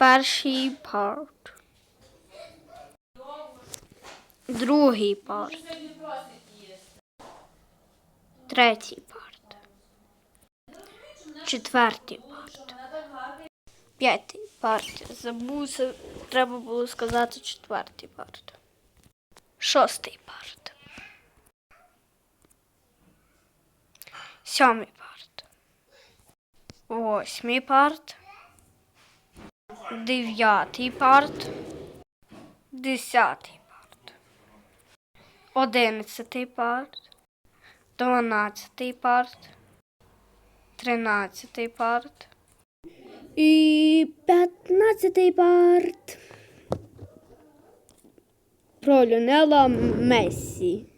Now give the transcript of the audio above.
Перший парт. Другий парт. Третій парт. Четвертий парт. П'ятий парт. Забувся, треба було сказати четвертий парт. Шостий парт. Сьомий парт. Восьмий парт. Дев'ятий парт. Десятий парт. Одинадцятий парт. Дванадцятий парт. Тринадцятий парт. І п'ятнадцятий парт. Про Ліонела Мессі.